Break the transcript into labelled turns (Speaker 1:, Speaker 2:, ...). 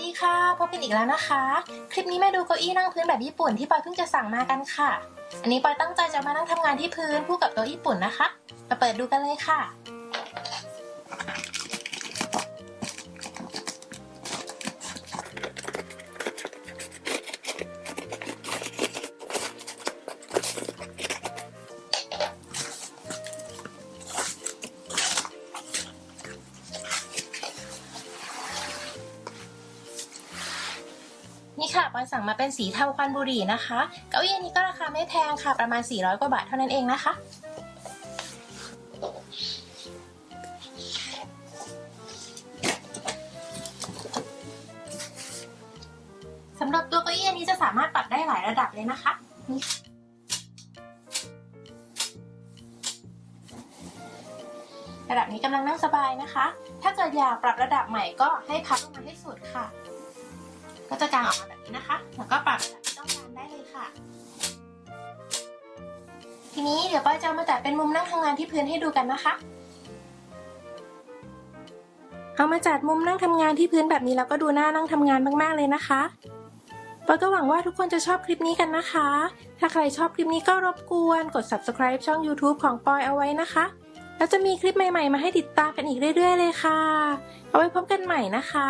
Speaker 1: ดีค่ะ พบกันอีกแล้วนะคะ คลิปนี้มาดูเก้าอี้นั่งพื้นแบบญี่ปุ่นที่ปอยเพิ่งจะสั่งมากันค่ะ อันนี้ปอยตั้งใจจะมานั่งทำงานที่พื้นคู่กับโต๊ะญี่ปุ่นนะคะ มาเปิดดูกันเลยค่ะ นี่ค่ะปอยสั่งมาเป็นสีเทาควันบุหรี่นะคะ เก้าอี้นี้ก็ราคาไม่แพงค่ะ ประมาณ 400 กว่าบาทเท่านั้นเองนะคะ สำหรับตัวเก้าอี้นี้จะสามารถปรับได้หลายระดับเลยนะคะระดับนี้กำลังนั่งสบายนะคะ ถ้าเกิดอยากปรับระดับใหม่ก็ให้พับลงมาให้สุดค่ะ จะกางออกมาแบบนี้นะคะ แล้วก็ปรับแบบที่ต้องการได้เลยค่ะ ทีนี้เดี๋ยวป้อยจะมาจัดเป็นมุมนั่งทำงานที่พื้นให้ดูกันนะคะ เอามาจัดมุมนั่งทำงานที่พื้นแบบนี้แล้วก็ดูน่านั่งทำงานมากๆเลยนะคะปอยก็หวังว่าทุกคนจะชอบคลิปนี้กันนะคะ ถ้าใครชอบคลิปนี้ก็รบกวนกด subscribe ช่อง YouTube ของปอยเอาไว้นะคะ แล้วจะมีคลิปใหม่ๆ มาให้ติดตามกันอีกเรื่อย ๆ เลยค่ะ เอาไว้พบกันใหม่นะคะ